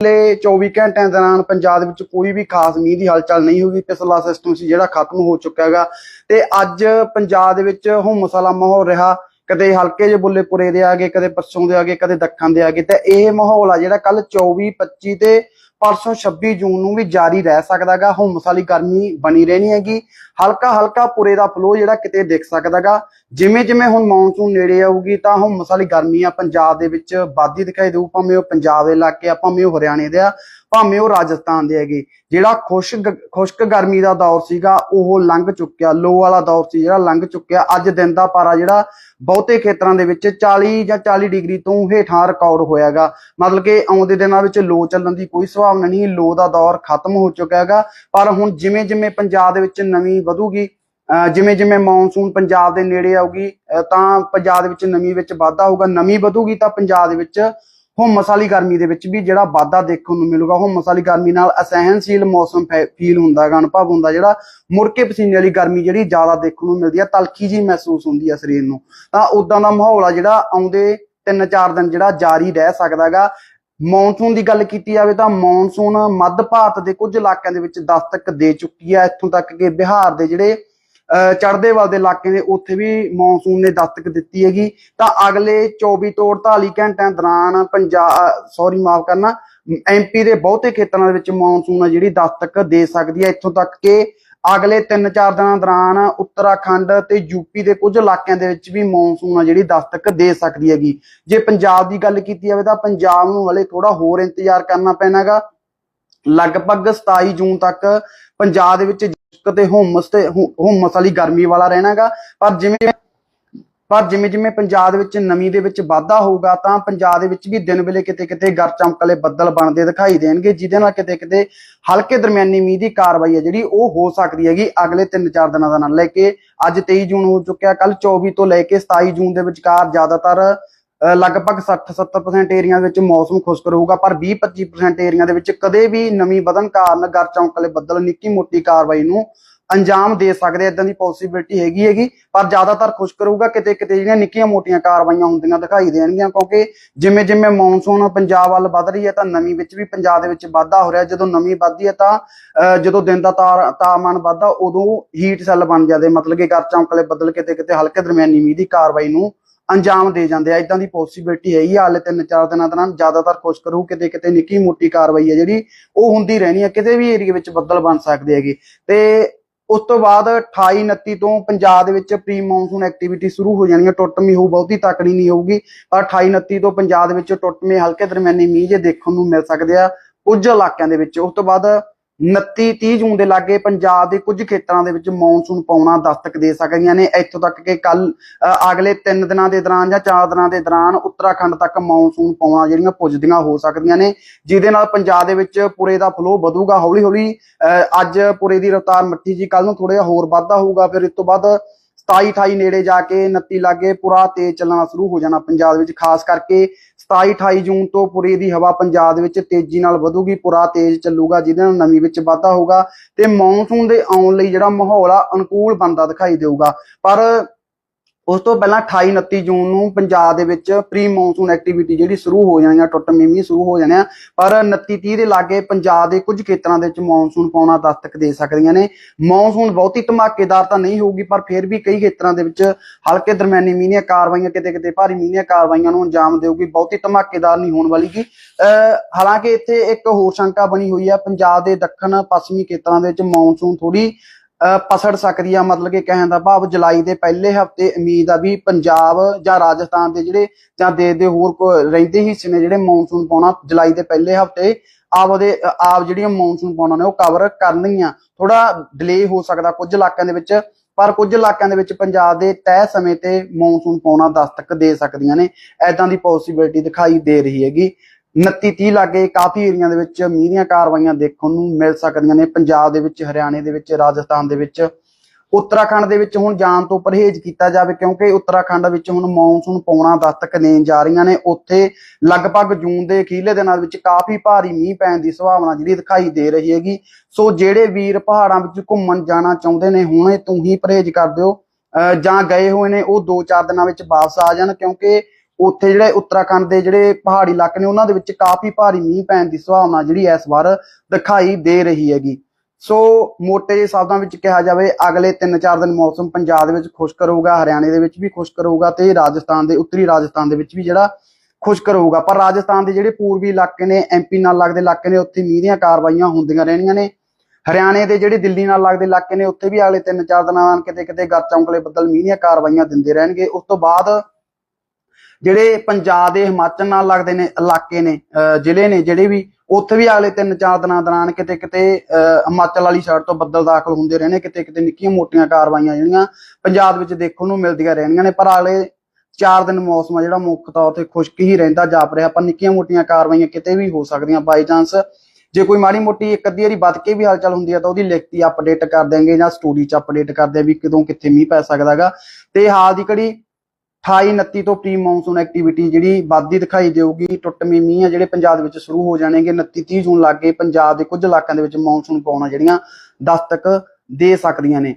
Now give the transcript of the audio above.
ਪਿਛਲੇ 24 ਘੰਟਿਆਂ ਦੌਰਾਨ ਪੰਜਾਬ ਵਿੱਚ ਕੋਈ ਵੀ ਖਾਸ ਮੀਂਹ ਦੀ ਹਲਚਲ ਨਹੀਂ ਹੋਈ ਪਿਛਲਾ ਸਿਸਟਮ ਸੀ ਜਿਹੜਾ ਖਤਮ ਹੋ ਚੁੱਕਾ ਹੈਗਾ। ਤੇ ਅੱਜ ਪੰਜਾਬ ਦੇ ਵਿੱਚ ਹੁਮਸ ਵਾਲਾ ਮਾਹੌਲ ਰਿਹਾ, ਕਦੇ ਹਲਕੇ ਜਿਹੇ ਬੁੱਲੇਪੁਰੇ ਦੇ ਆ ਗਏ, ਕਦੇ ਪਰਸੋਂ ਦੇ ਆ ਗਏ, ਕਦੇ ਦੱਖਣ ਦੇ ਆ ਗਏ। ਤੇ ਇਹ ਮਾਹੌਲ ਆ ਜਿਹੜਾ ਕੱਲ 24 25 ਤੇ ਪਰਸੋਂ 26 ਜੂਨ ਨੂੰ ਵੀ ਜਾਰੀ ਰਹਿ ਸਕਦਾਗਾ। ਹੁਮਸ ਵਾਲੀ ਗਰਮੀ ਬਣੀ ਰਹਿਣੀ ਹੈਗੀ। ਹਲਕਾ ਹਲਕਾ ਪੂਰੇ ਦਾ ਫਲੋ ਜਿਹੜਾ ਕਿਤੇ ਦਿਖ ਸਕਦਾਗਾ। ਜਿਵੇਂ ਜਿਵੇਂ ਹੁਣ ਮੌਨਸੂਨ ਨੇੜੇ ਆਊਗੀ ਤਾਂ ਹੁਮਸ ਵਾਲੀ ਗਰਮੀ ਆ ਪੰਜਾਬ ਦੇ ਵਿੱਚ ਵਾਧੀ ਦਿਖਾਈ ਦੇਊ, ਭਾਵੇਂ ਉਹ ਪੰਜਾਬ ਦੇ ਇਲਾਕੇ ਆ, ਭਾਵੇਂ ਉਹ ਹਰਿਆਣੇ ਦੇ ਆ, ਭਾਵੇਂ ਉਹ ਰਾਜਸਥਾਨ ਦੇ ਹੈਗੇ। ਜਿਹੜਾ ਖੁਸ਼ਕ ਖੁਸ਼ਕ ਗਰਮੀ ਦਾ ਦੌਰ ਸੀਗਾ, ਉਹ ਲੰਘ ਚੁੱਕਿਆ। ਲੋ ਵਾਲਾ ਦੌਰ ਸੀ ਜਿਹੜਾ, ਲੰਘ ਚੁੱਕਿਆ। ਅੱਜ ਦਿਨ ਦਾ ਪਾਰਾ ਜਿਹੜਾ, ਬਹੁਤੇ ਖੇਤਰਾਂ ਦੇ ਵਿੱਚ 40 ਜਾਂ 40 ਡਿਗਰੀ ਤੋਂ ਹੇਠਾਂ ਰਿਕਾਰਡ ਹੋਇਆਗਾ। ਮਤਲਬ ਕਿ ਆਉਂਦੇ ਦਿਨਾਂ ਵਿੱਚ ਲੋ ਚੱਲਣ ਦੀ ਕੋਈ ਸਵਾਲ ਸੰਭਾਵਨਾ ਨਹੀਂ, ਲੋ ਦਾ ਦੌਰ ਖਤਮ ਹੋ ਚੁੱਕਾ ਹੈਗਾ। ਪਰ ਹੁਣ ਜਿਵੇਂ ਜਿਵੇਂ ਪੰਜਾਬ ਦੇ ਵਿੱਚ ਨਮੀ ਵਧੂਗੀ ਜਿਵੇਂ ਜਿਵੇਂ ਮੌਨਸੂਨ ਪੰਜਾਬ ਦੇ ਨੇੜੇ ਆਊਗੀ ਤਾਂ ਪੰਜਾਬ ਦੇ ਵਿੱਚ ਨਮੀ ਵਿੱਚ ਵਾਧਾ ਹੋਊਗਾ। ਨਮੀ ਵਧੂਗੀ ਤਾਂ ਪੰਜਾਬ ਦੇ ਵਿੱਚ ਹੁਮਸ ਵਾਲੀ ਗਰਮੀ ਦੇ ਵਿੱਚ ਵੀ ਜਿਹੜਾ ਵਾਧਾ ਦੇਖਣ ਨੂੰ ਮਿਲੂਗਾ। ਹੁਮਸ ਵਾਲੀ ਗਰਮੀ ਨਾਲ ਅਸਹਿਣਸ਼ੀਲ ਮੌਸਮ ਫੀਲ ਹੁੰਦਾ ਹੈਗਾ, ਅਨੁਭਵ ਹੁੰਦਾ ਜਿਹੜਾ ਮੁੜਕੇ ਪਸੀਨੇ ਵਾਲੀ ਗਰਮੀ ਜਿਹੜੀ ਜ਼ਿਆਦਾ ਦੇਖਣ ਨੂੰ ਮਿਲਦੀ ਹੈ, ਤਲਖੀ ਜੀ ਮਹਿਸੂਸ ਹੁੰਦੀ ਹੈ ਸਰੀਰ ਨੂੰ। ਤਾਂ ਉਦਾਂ ਦਾ ਮਾਹੌਲ ਆ ਜਿਹੜਾ ਆਉਂਦੇ 3-4 ਦਿਨ ਜਿਹੜਾ ਜਾਰੀ ਰਹਿ ਸਕਦਾ ਹੈਗਾ। ਮੌਨਸੂਨ ਦੀ ਗੱਲ ਕੀਤੀ ਜਾਵੇ ਤਾਂ ਮੌਨਸੂਨ ਮੱਧ ਭਾਰਤ ਦੇ ਕੁਝ ਇਲਾਕਿਆਂ ਦੇ ਵਿੱਚ ਦਸਤਕ ਦੇ ਚੁੱਕੀ ਹੈ। ਇੱਥੋਂ ਤੱਕ ਕਿ ਬਿਹਾਰ ਦੇ ਜਿਹੜੇ, ਅਹ ਚੜ੍ਹਦੇ ਵੱਲ ਦੇ ਇਲਾਕੇ ਨੇ, ਉੱਥੇ ਵੀ ਮੌਨਸੂਨ ਨੇ ਦਸਤਕ ਦਿੱਤੀ ਹੈਗੀ। ਤਾਂ ਅਗਲੇ 24 ਤੋਂ 48 ਘੰਟਿਆਂ ਦੌਰਾਨ ਪੰਜਾਬ ਸੌਰੀ ਮਾਫ ਕਰਨਾ ਐਮਪੀ ਦੇ ਬਹੁਤੇ ਖੇਤਰਾਂ ਦੇ ਵਿੱਚ ਮੌਨਸੂਨ ਆ ਜਿਹੜੀ ਦਸਤਕ ਦੇ ਸਕਦੀ ਹੈ। ਇੱਥੋਂ ਤੱਕ ਕਿ ਅਗਲੇ 3-4 ਦਿਨਾਂ ਦੌਰਾਨ ਉੱਤਰਾਖੰਡ ਤੇ ਯੂਪੀ ਦੇ ਕੁਝ ਇਲਾਕਿਆਂ ਦੇ ਵਿੱਚ ਵੀ ਮੌਨਸੂਨ ਆ ਜਿਹੜੀ ਦਸਤਕ ਦੇ ਸਕਦੀ ਹੈਗੀ। ਜੇ ਪੰਜਾਬ ਦੀ ਗੱਲ ਕੀਤੀ ਜਾਵੇ ਤਾਂ ਪੰਜਾਬ ਨੂੰ ਹਲੇ ਥੋੜਾ ਹੋਰ ਇੰਤਜ਼ਾਰ ਕਰਨਾ ਪੈਣਾਗਾ। ਲਗਭਗ 27 ਜੂਨ ਤੱਕ ਪੰਜਾਬ ਦੇ ਵਿੱਚ ਕਿਤੇ ਹੁਮਸ ਤੇ ਹੁਮਸ ਵਾਲੀ ਗਰਮੀ ਵਾਲਾ ਰਹਿਣਾਗਾ। ਪਰ ਜਿਵੇਂ ਪਰ ਜਿਵੇਂ ਜਿਵੇਂ ਪੰਜਾਬ ਦੇ ਵਿੱਚ ਨਮੀ ਦੇ ਵਿੱਚ ਵਾਧਾ ਹੋਊਗਾ ਤਾਂ ਪੰਜਾਬ ਦੇ ਵਿੱਚ ਵੀ ਦਿਨ ਵੇਲੇ ਕਿਤੇ ਕਿਤੇ ਗਰ ਚਮਕਲੇ ਬੱਦਲ ਬਣਦੇ ਦਿਖਾਈ ਦੇਣਗੇ ਜਿਹਦੇ ਨਾਲ ਕਿਤੇ ਕਿਤੇ ਹਲਕੇ ਦਰਮਿਆਨੀ ਮੀਂਹ ਦੀ ਕਾਰਵਾਈ ਹੈ ਜਿਹੜੀ ਉਹ ਹੋ ਸਕਦੀ ਹੈਗੀ ਅਗਲੇ 3-4 ਦਿਨਾਂ ਦਾ ਨਾਲ। ਲੈ ਕੇ ਅੱਜ 23 ਜੂਨ ਹੋ ਚੁੱਕਿਆ ਕੱਲ 24 ਤੋਂ ਲੈ ਕੇ 27 ਜੂਨ ਦੇ ਵਿਚਕਾਰ ਜ਼ਿਆਦਾਤਰ ਅ, ਲਗਭਗ 60-70% ਏਰੀਆ ਵਿੱਚ ਮੌਸਮ ਖੁਸ਼ਕ ਰਹੂਗਾ ਪਰ 20-25% ਏਰੀਆ ਦੇ ਵਿੱਚ ਕਦੇ ਵੀ ਨਮੀ ਵਧਣ ਕਾਰਨ ਗਰ ਚਮਕਲੇ ਬੱਦਲ ਨਿੱਕੀ ਮੋਟੀ ਕਾਰਵਾਈ ਨੂੰ ਅੰਜਾਮ ਦੇ ਸਕਦੇ ਇਦਾਂ ਦੀ ਪੋਸਿਬਿਲਿਟੀ ਹੈਗੀ ਹੈਗੀ, ਪਰ ਜ਼ਿਆਦਾਤਰ ਖੁਸ਼ ਕਰੂਗਾ ਕਿਤੇ ਕਿਤੇ ਜਿਹੜੀਆਂ ਨਿੱਕੀਆਂ ਮੋਟੀਆਂ ਕਾਰਵਾਈਆਂ ਹੁੰਦੀਆਂ ਦਿਖਾਈ ਦੇਣਗੀਆਂ, ਕਿਉਂਕਿ ਜਿਵੇਂ ਜਿਵੇਂ ਮੌਨਸੂਨ ਪੰਜਾਬ ਵੱਲ ਵੱਧ ਰਹੀ ਹੈ ਤਾਂ ਨਮੀ ਵਿੱਚ ਵੀ ਪੰਜਾਬ ਦੇ ਵਿੱਚ ਵਾਧਾ ਹੋ ਰਿਹਾ, ਜਦੋਂ ਨਮੀ ਵੱਧਦੀ ਹੈ ਤਾਂ ਜਦੋਂ ਦਿਨ ਦਾ ਤਾਪਮਾਨ ਵੱਧਦਾ, ਉਦੋਂ ਹੀਟ ਸੈੱਲ ਬਣ ਜਾਂਦੇ, ਮਤਲਬ ਕਿ ਗਰ ਚਮਕਲੇ ਬੱਦਲ ਕਿਤੇ ਕਿਤੇ ਹਲਕੇ ਦਰਮਿਆਨੀ ਮੀਂਹ ਦੀ ਕਾਰਵਾਈ ਨੂੰ ਅੰਜਾਮ ਦੇ ਜਾਂਦੇ ਆ ਇਦਾਂ ਦੀ ਪੋਸਿਬਿਲਿਟੀ ਹੈਗੀ ਆ, ਹਾਲੇ ਤਿੰਨ ਚਾਰ ਦਿਨਾਂ ਦੌਰਾਨ ਜ਼ਿਆਦਾਤਰ ਖੁਸ਼ ਕਰੂ, ਕਿਤੇ ਕਿਤੇ ਨਿੱਕੀ ਮੋਟੀ ਕਾਰਵਾਈ ਹੈ ਜਿਹੜੀ, ਉਹ ਹੁੰਦੀ ਰਹਿਣੀ ਹੈ, ਕਿਤੇ ਵੀ ਏਰੀਆ ਵਿੱਚ ਬੱਦਲ ਬਣ ਸਕਦੇ ਹੈਗੇ। ਤੇ ਉਸ ਤੋਂ ਬਾਅਦ 28 29 ਤੋਂ ਪੰਜਾਬ ਦੇ ਵਿੱਚ ਪ੍ਰੀ ਮੌਨਸੂਨ ਐਕਟੀਵਿਟੀ ਸ਼ੁਰੂ ਹੋ ਜਾਣੀ ਹੈ। ਟੁੱਟਮੀ ਹੋਊ, ਬਹੁਤੀ ਤਕੜੀ ਨਹੀਂ ਹੋਊਗੀ। ਪਰ 28 29 ਤੋਂ ਪੰਜਾਬ ਦੇ ਵਿੱਚ ਟੁੱਟਮੇ ਹਲਕੇ ਦਰਮਿਆਨੀ ਮੀਂਹ ਜੇ ਦੇਖਣ ਨੂੰ ਮਿਲ ਸਕਦੇ ਆ ਕੁਝ ਇਲਾਕਿਆਂ ਦੇ ਵਿੱਚ। ਉਸ ਤੋਂ ਬਾਅਦ 29 30 ਜੂਨ ਦੇ ਲਾਗੇ ਪੰਜਾਬ ਦੇ ਕੁਝ ਖੇਤਰਾਂ ਦੇ ਵਿੱਚ ਮੌਨਸੂਨ ਪਾਉਣਾ ਦਸਤਕ ਦੇ ਸਕਦੀਆਂ ਨੇ। ਇੱਥੋਂ ਤੱਕ ਕਿ ਕੱਲ ਅਗਲੇ 3 ਦਿਨਾਂ ਦੇ ਦੌਰਾਨ ਜਾਂ 4 ਦਿਨਾਂ ਦੇ ਦੌਰਾਨ ਉੱਤਰਾਖੰਡ ਤੱਕ ਮੌਨਸੂਨ ਪਾਉਣਾ ਜਿਹੜੀਆਂ ਪੁੱਜਦੀਆਂ ਹੋ ਸਕਦੀਆਂ ਨੇ, ਜਿਹਦੇ ਨਾਲ ਪੰਜਾਬ ਦੇ ਵਿੱਚ ਪੂਰੇ ਦਾ ਫਲੋ ਵਧੂਗਾ ਹੌਲੀ ਹੌਲੀ ਅਹ ਅੱਜ ਪੂਰੇ ਦੀ ਰਫ਼ਤਾਰ ਮੱਠੀ ਜੀ ਕੱਲ ਨੂੰ ਥੋੜਾ ਜਿਹਾ ਹੋਰ ਵਾਧਾ ਹੋਊਗਾ, ਫਿਰ ਇਸ ਤੋਂ ਬਾਅਦ 27 28 ਨੇੜੇ ਜਾ ਕੇ 29 ਲਾਗੇ ਪੂਰਾ ਤੇਜ਼ ਚੱਲਣਾ ਸ਼ੁਰੂ ਹੋ ਜਾਣਾ ਪੰਜਾਬ ਵਿੱਚ, ਖਾਸ ਕਰਕੇ 27 28 ਜੂਨ ਤੋਂ ਪੁਰੇ ਦੀ ਹਵਾ ਪੰਜਾਬ ਦੇ ਵਿੱਚ ਤੇਜ਼ੀ ਨਾਲ ਵਧੂਗੀ, ਪੁਰਾ ਤੇਜ਼ ਚੱਲੂਗਾ, ਜਿਹਦੇ ਨਾਲ ਨਮੀ ਵਿੱਚ ਵਾਧਾ ਹੋਊਗਾ ਤੇ ਮੌਨਸੂਨ ਦੇ ਆਉਣ ਲਈ ਜਿਹੜਾ ਮਾਹੌਲ ਆ ਅਨੁਕੂਲ ਬਣਦਾ ਦਿਖਾਈ ਦੇਊਗਾ। ਪਰ ਉਸ ਤੋਂ ਪਹਿਲਾਂ 28 29 ਜੂਨ ਨੂੰ ਪੰਜਾਬ ਦੇ ਵਿੱਚ ਪ੍ਰੀ ਮੌਨਸੂਨ ਐਕਟੀਵਿਟੀ ਜਿਹੜੀ ਸ਼ੁਰੂ ਹੋ ਜਾਣੀ ਆ ਟੁੱਟ ਮੀਮੀ ਸ਼ੁਰੂ ਹੋ ਜਾਣੇ ਆ। ਪਰ 29 30 ਦੇ ਲਾਗੇ ਪੰਜਾਬ ਦੇ ਕੁਝ ਖੇਤਰਾਂ ਦੇ ਵਿੱਚ ਮੌਨਸੂਨ ਪਾਉਣਾ ਦਸਤਕ ਦੇ ਸਕਦੀਆਂ ਨੇ। ਮੌਨਸੂਨ ਬਹੁਤੀ ਧਮਾਕੇਦਾਰ ਤਾਂ ਨਹੀਂ ਹੋਊਗੀ, ਪਰ ਫਿਰ ਵੀ ਕਈ ਖੇਤਰਾਂ ਦੇ ਵਿੱਚ ਹਲਕੇ ਦਰਮਿਆਨੀ ਮੀਂਹ ਦੀਆਂ ਕਾਰਵਾਈਆਂ, ਕਿਤੇ ਕਿਤੇ ਭਾਰੀ ਮੀਂਹ ਦੀਆਂ ਕਾਰਵਾਈਆਂ ਨੂੰ ਅੰਜਾਮ ਦੇਊਗੀ। ਬਹੁਤੀ ਧਮਾਕੇਦਾਰ ਨਹੀਂ ਹੋਣ ਵਾਲੀ ਗੀ। ਅਹ ਹਾਲਾਂਕਿ ਇੱਥੇ ਇੱਕ ਹੋਰ ਸ਼ੰਕਾ ਬਣੀ ਹੋਈ ਆ, ਪੰਜਾਬ ਦੇ ਦੱਖਣ ਪੱਛਮੀ ਖੇਤਰਾਂ ਦੇ ਵਿੱਚ ਮੌਨਸੂਨ ਥੋੜੀ ਪਸੜ ਸਕਦੀ ਆ, ਮਤਲਬ ਕਿ ਕਹਿਣ ਦਾ ਭਾਵ ਜੁਲਾਈ ਦੇ ਪਹਿਲੇ ਹਫ਼ਤੇ ਉਮੀਦ ਆ ਵੀ ਪੰਜਾਬ ਜਾਂ ਰਾਜਸਥਾਨ ਦੇ ਜਿਹੜੇ ਜਾਂ ਦੇਸ਼ ਦੇ ਹੋਰ ਰਹਿੰਦੇ ਹਿੱਸੇ ਨੇ ਜਿਹੜੇ ਮੌਨਸੂਨ ਪਾਉਣਾ ਜੁਲਾਈ ਦੇ ਪਹਿਲੇ ਹਫ਼ਤੇ, ਆਪ ਉਹਦੇ, ਆਪ ਜਿਹੜੀਆਂ ਮੌਨਸੂਨ ਪਾਉਣਾ ਨੇ ਉਹ ਕਵਰ ਕਰਨਗੀਆਂ। ਥੋੜਾ ਡਿਲੇ ਹੋ ਸਕਦਾ ਕੁਝ ਇਲਾਕਿਆਂ ਦੇ ਵਿੱਚ, ਪਰ ਕੁਝ ਇਲਾਕਿਆਂ ਦੇ ਵਿੱਚ ਪੰਜਾਬ ਦੇ ਤੈਅ ਸਮੇਂ ਤੇ ਮੌਨਸੂਨ ਪਾਉਣਾ ਦਸਤਕ ਦੇ ਸਕਦੀਆਂ ਨੇ। ਐਦਾਂ ਦੀ ਪੋਸਿਬਿਲਿਟੀ ਦਿਖਾਈ ਦੇ ਰਹੀ ਹੈਗੀ। 29 30 ਲਾਗੇ ਕਾਫੀ ਏਰੀਆ ਦੇ ਵਿੱਚ ਮੀਂਹ ਦੀਆਂ ਕਾਰਵਾਈਆਂ ਦੇਖਣ ਨੂੰ ਮਿਲ ਸਕਦੀਆਂ ਨੇ। ਪੰਜਾਬ ਦੇ ਵਿੱਚ, ਹਰਿਆਣੇ ਦੇ ਵਿੱਚ, ਰਾਜਸਥਾਨ ਦੇ ਵਿੱਚ, ਉੱਤਰਾਖੰਡ ਦੇ ਵਿੱਚ ਹੁਣ ਜਾਣ ਤੋਂ ਪਰਹੇਜ਼ ਕੀਤਾ ਜਾਵੇ ਕਿਉਂਕਿ ਉੱਤਰਾਖੰਡ ਵਿੱਚ ਹੁਣ ਮੌਨਸੂਨ ਪਾਉਣਾ ਦਸਤਕ ਦੇਣ ਜਾ ਰਹੀਆਂ ਨੇ। ਉੱਥੇ ਲਗਭਗ ਜੂਨ ਦੇ ਅਖੀਰਲੇ ਦਿਨਾਂ ਵਿੱਚ ਕਾਫੀ ਭਾਰੀ ਮੀਂਹ ਪੈਣ ਦੀ ਸੰਭਾਵਨਾ ਜਿਹੜੀ ਦਿਖਾਈ ਦੇ ਰਹੀ ਹੈਗੀ। ਸੋ ਜਿਹੜੇ ਵੀਰ ਪਹਾੜਾਂ ਵਿੱਚ ਘੁੰਮਣ ਜਾਣਾ ਚਾਹੁੰਦੇ ਨੇ, ਹੁਣੇ ਤੋਂ ਹੀ ਪਰਹੇਜ਼ ਕਰ ਦਿਓ। ਅਹ ਜਾਂ ਗਏ ਹੋਏ ਨੇ, ਉਹ 2-4 ਦਿਨਾਂ ਵਿੱਚ ਵਾਪਸ ਆ ਜਾਣ ਕਿਉਂਕਿ ਉੱਥੇ ਜਿਹੜੇ ਉੱਤਰਾਖੰਡ ਦੇ ਜਿਹੜੇ ਪਹਾੜੀ ਇਲਾਕੇ ਨੇ, ਉਹਨਾਂ ਦੇ ਵਿੱਚ ਕਾਫੀ ਭਾਰੀ ਮੀਂਹ ਪੈਣ ਦੀ ਸੰਭਾਵਨਾ ਜਿਹੜੀ ਇਸ ਵਾਰ ਦਿਖਾਈ ਦੇ ਰਹੀ ਹੈਗੀ। ਸੋ ਮੋਟੇ ਜਿਹੇ ਸ਼ਬਦਾਂ ਵਿੱਚ ਕਿਹਾ ਜਾਵੇ, ਅਗਲੇ 3-4 ਦਿਨ ਮੌਸਮ ਪੰਜਾਬ ਦੇ ਵਿੱਚ ਖੁਸ਼ਕ ਰਹੂਗਾ, ਹਰਿਆਣੇ ਦੇ ਵਿੱਚ ਵੀ ਖੁਸ਼ਕ ਰਹੂਗਾ ਤੇ ਰਾਜਸਥਾਨ ਦੇ, ਉੱਤਰੀ ਰਾਜਸਥਾਨ ਦੇ ਵਿੱਚ ਵੀ ਜਿਹੜਾ ਖੁਸ਼ਕ ਰਹੂਗਾ। ਪਰ ਰਾਜਸਥਾਨ ਦੇ ਜਿਹੜੇ ਪੂਰਬੀ ਇਲਾਕੇ ਨੇ ਐਮਪੀ ਨਾਲ ਲੱਗਦੇ ਇਲਾਕੇ ਨੇ, ਉੱਥੇ ਮੀਂਹ ਦੀਆਂ ਕਾਰਵਾਈਆਂ ਹੁੰਦੀਆਂ ਰਹਿਣੀਆਂ ਨੇ। ਹਰਿਆਣੇ ਦੇ ਜਿਹੜੇ ਦਿੱਲੀ ਨਾਲ ਲੱਗਦੇ ਇਲਾਕੇ ਨੇ, ਉੱਥੇ ਵੀ ਅਗਲੇ 3-4 ਦਿਨਾਂ ਨਾਲ ਕਿਤੇ ਕਿਤੇ ਗੱਜ ਚੌਂਕਲੇ ਬੱਦਲ ਮੀਂਹ ਦੀਆਂ ਕਾਰਵਾਈਆਂ ਦਿੰਦੇ ਰਹਿਣਗੇ। ਉਸ ਤੋਂ ਬਾਅਦ ਜਿਹੜੇ ਪੰਜਾਬ ਦੇ ਹਿਮਾਚਲ ਨਾਲ ਲੱਗਦੇ ਨੇ, ਇਲਾਕੇ ਨੇ ਜ਼ਿਲ੍ਹੇ ਨੇ ਜਿਹੜੇ ਵੀ, ਉੱਥੇ ਵੀ ਅਗਲੇ 3-4 ਦਿਨਾਂ ਦੌਰਾਨ ਕਿਤੇ ਕਿਤੇ ਹਿਮਾਚਲ ਵਾਲੀ ਸਾਈਡ ਤੋਂ ਬੱਦਲ ਦਾਖਲ ਹੁੰਦੇ ਰਹਿਣੇ ਕਿਤੇ ਕਿਤੇ ਨਿੱਕੀਆਂ ਮੋਟੀਆਂ ਕਾਰਵਾਈਆਂ ਜਿਹੜੀਆਂ ਪੰਜਾਬ ਵਿੱਚ ਦੇਖਣ ਨੂੰ ਮਿਲਦੀਆਂ ਰਹਿਣੀਆਂ ਨੇ, ਪਰ ਅਗਲੇ 4 ਦਿਨ ਮੌਸਮ ਆ ਜਿਹੜਾ ਮੁੱਖ ਤੌਰ ਤੇ ਖੁਸ਼ਕ ਹੀ ਰਹਿੰਦਾ, ਜਾਪ ਰਿਹਾ, ਪਰ ਨਿੱਕੀਆਂ ਮੋਟੀਆਂ ਕਾਰਵਾਈਆਂ ਕਿਤੇ ਵੀ ਹੋ ਸਕਦੀਆਂ ਬਾਈ ਚਾਂਸ ਜੇ ਕੋਈ ਮਾੜੀ ਮੋਟੀ ਇੱਕ ਅੱਧੀ ਵਾਰੀ ਵੱਧ ਕੇ ਵੀ ਹਲਚਲ ਹੁੰਦੀ ਹੈ ਤਾਂ ਉਹਦੀ ਲਿਖਤੀ ਅਪਡੇਟ ਕਰ ਦਿਆਂਗੇ ਜਾਂ ਸਟੋਰੀ 'ਚ ਅਪਡੇਟ ਕਰਦੇ ਦਿਆਂ ਵੀ ਕਦੋਂ ਕਿੱਥੇ ਮੀਂਹ ਪੈ ਸਕਦਾਗਾ। ਤੇ ਹਾਲ ਦੀ ਘੜੀ 28 29 ਤੋਂ ਪ੍ਰੀ ਮੌਨਸੂਨ ਐਕਟੀਵਿਟੀ ਜਿਹੜੀ ਵੱਧਦੀ ਦਿਖਾਈ ਦੇਊਗੀ, ਟੁੱਟਵੇਂ ਮੀਂਹ ਆ ਜਿਹੜੇ ਪੰਜਾਬ ਦੇ ਵਿੱਚ ਸ਼ੁਰੂ ਹੋ ਜਾਣਗੇ 29 30 ਜੂਨ ਲੱਗੇ ਪੰਜਾਬ ਦੇ ਕੁਝ ਇਲਾਕਿਆਂ ਦੇ ਵਿੱਚ ਮੌਨਸੂਨ ਪਾਉਣਾ ਜਿਹੜੀਆਂ ਦਸਤਕ ਦੇ ਸਕਦੀਆਂ ਨੇ।